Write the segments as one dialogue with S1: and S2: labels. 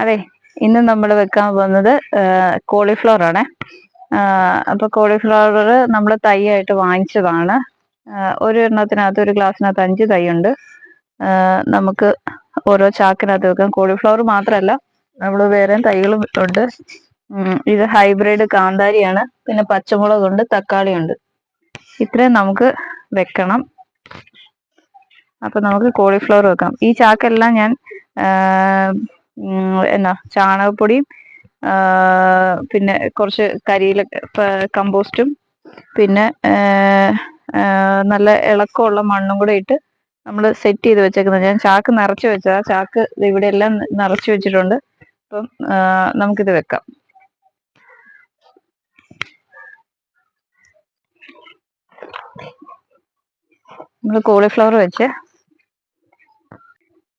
S1: അതെ ഇന്ന് നമ്മൾ വെക്കാൻ പോകുന്നത് കോളിഫ്ലവർ ആണ്. അപ്പൊ കോളിഫ്ലവർ നമ്മൾ തൈയായിട്ട് വാങ്ങിച്ചതാണ്. ഒരു എണ്ണത്തിനകത്ത് ഒരു ഗ്ലാസ്സിനകത്ത് അഞ്ച് തൈ ഉണ്ട് നമുക്ക് ഓരോ ചാക്കിനകത്ത് വെക്കാം. കോളിഫ്ലവർ മാത്രമല്ല നമ്മൾ വേറെ തൈകളും ഉണ്ട്. ഇത് ഹൈബ്രിഡ് കാന്താരിയാണ്. പിന്നെ പച്ചമുളകുണ്ട് തക്കാളിയുണ്ട്. ഇത്രയും നമുക്ക് വെക്കണം. അപ്പൊ നമുക്ക് കോളിഫ്ലവർ വെക്കാം. ഈ ചാക്കെല്ലാം ഞാൻ എന്നാ ചാണകപ്പൊടിയും പിന്നെ കുറച്ച് കരിയില കമ്പോസ്റ്റും പിന്നെ നല്ല ഇളക്കമുള്ള മണ്ണും കൂടെ ഇട്ട് നമ്മൾ സെറ്റ് ചെയ്ത് വെച്ചേക്കുന്നത്. ഞാൻ ചാക്ക് നിറച്ച് വെച്ചതാ. ചാക്ക് ഇവിടെ എല്ലാം നിറച്ച് വെച്ചിട്ടുണ്ട്. അപ്പം നമുക്കിത് വെക്കാം. നമ്മൾ കോളിഫ്ലവർ വെച്ച്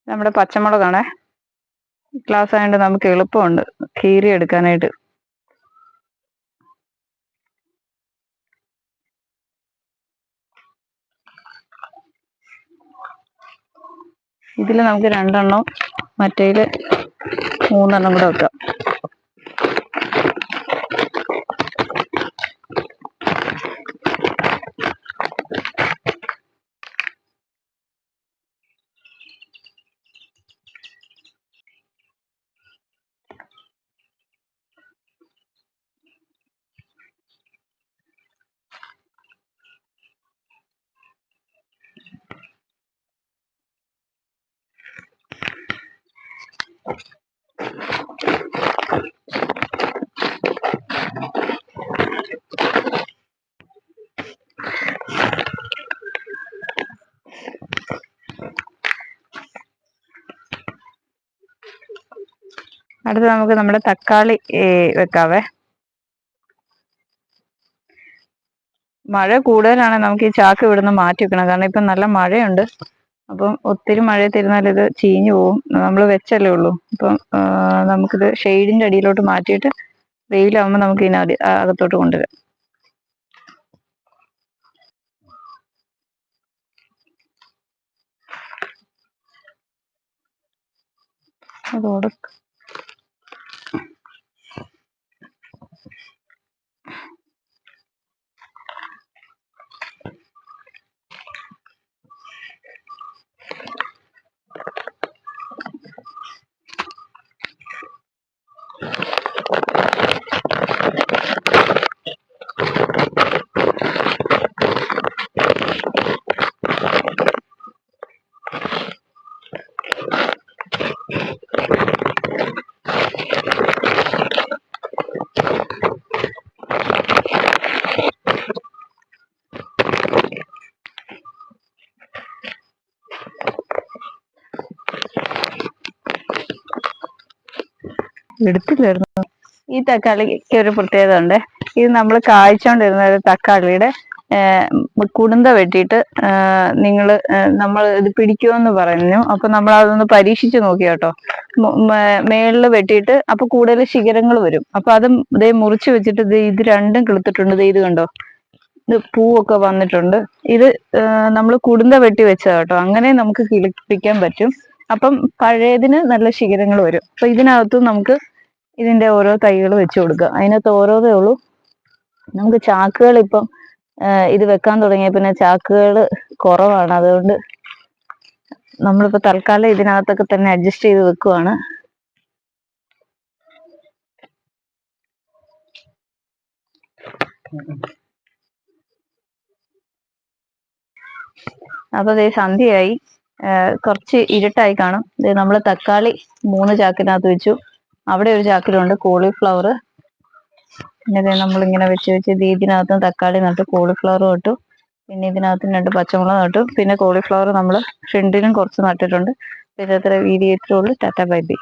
S1: നമ്മുടെ പച്ചമുളകാണേ. ഗ്ലാസ് ആയതുകൊണ്ട് നമുക്ക് എളുപ്പമുണ്ട്. കീറി എടുക്കാനായിട്ട്. ഇതിൽ നമുക്ക് രണ്ടെണ്ണം മറ്റേതിൽ മൂന്നെണ്ണം കൂടെ വെക്കാം. അടുത്ത് നമുക്ക് നമ്മുടെ തക്കാളി വെക്കാവേ. മഴ കൂടുതലാണെങ്കിൽ നമുക്ക് ഈ ചാക്ക് ഇവിടുന്ന് മാറ്റി വെക്കണം. കാരണം ഇപ്പം നല്ല മഴയുണ്ട്. അപ്പം ഒത്തിരി മഴ തരുന്നാൽ ഇത് ചീഞ്ഞു പോവും. നമ്മൾ വെച്ചല്ലേ ഉള്ളൂ. അപ്പം നമുക്കിത് ഷെയ്ഡിന്റെ അടിയിലോട്ട് മാറ്റിയിട്ട് വെയിലാവുമ്പോൾ നമുക്ക് ഇതിന് അകത്തോട്ട് കൊണ്ടുവരാം. അതോടെ എടുത്തില്ലായിരുന്നു. ഈ തക്കാളിക്ക് ഒരു പ്രത്യേകത ഉണ്ട് ഇത് നമ്മൾ കായ്ച്ചോണ്ടിരുന്ന ഒരു തക്കാളിയുടെ കുടുന്ത വെട്ടിയിട്ട് നിങ്ങൾ നമ്മൾ ഇത് പിടിക്കുമെന്ന് പറഞ്ഞു. അപ്പൊ നമ്മൾ അതൊന്ന് പരീക്ഷിച്ച് നോക്കി കേട്ടോ. മേളിൽ വെട്ടിയിട്ട് അപ്പൊ കൂടുതൽ ശിഖരങ്ങൾ വരും. അപ്പൊ അത് ഇതേ മുറിച്ച് വെച്ചിട്ട് ഇത് ഇത് രണ്ടും കിളുത്തിട്ടുണ്ട്. ഇത് കണ്ടോ? ഇത് പൂവൊക്കെ വന്നിട്ടുണ്ട്. ഇത് നമ്മൾ കുടുന്ത വെട്ടി വെച്ചതാ കേട്ടോ. അങ്ങനെ നമുക്ക് കിളിപ്പിക്കാൻ പറ്റും. അപ്പം പഴയതിന് നല്ല ശിഖരങ്ങൾ വരും. അപ്പൊ ഇതിനകത്തും നമുക്ക് ഇതിന്റെ ഓരോ തൈകൾ വെച്ച് കൊടുക്കുക. അതിനകത്ത് ഓരോതേ ഉള്ളൂ. നമുക്ക് ചാക്കുകൾ ഇപ്പം ഇത് വെക്കാൻ തുടങ്ങിയ പിന്നെ ചാക്കുകൾ കുറവാണ്. അതുകൊണ്ട് നമ്മളിപ്പോ തൽക്കാലം ഇതിനകത്തൊക്കെ തന്നെ അഡ്ജസ്റ്റ് ചെയ്ത് വെക്കുവാണ്. അപ്പൊ അതേ സന്ധ്യയായി. കുറച്ച് ഇരുട്ടായി കാണും. നമ്മൾ തക്കാളി മൂന്ന് ചാക്കിനകത്ത് വെച്ചു. അവിടെ ഒരു ചാക്കിലുണ്ട് കോളിഫ്ലവർ. പിന്നെ നമ്മൾ നമ്മളിങ്ങനെ വെച്ച് വെച്ച് ഇതിനകത്ത് തക്കാളി നട്ടു കോളിഫ്ലവർ നട്ടു. പിന്നെ ഇതിനകത്ത് രണ്ട് പച്ചമുളക് നട്ടു. പിന്നെ കോളിഫ്ലവർ നമ്മൾ ഫ്രണ്ടിലും കുറച്ച് നട്ടിട്ടുണ്ട്. അത്ര വീതി ഉള്ളൂ. Tata bye bye.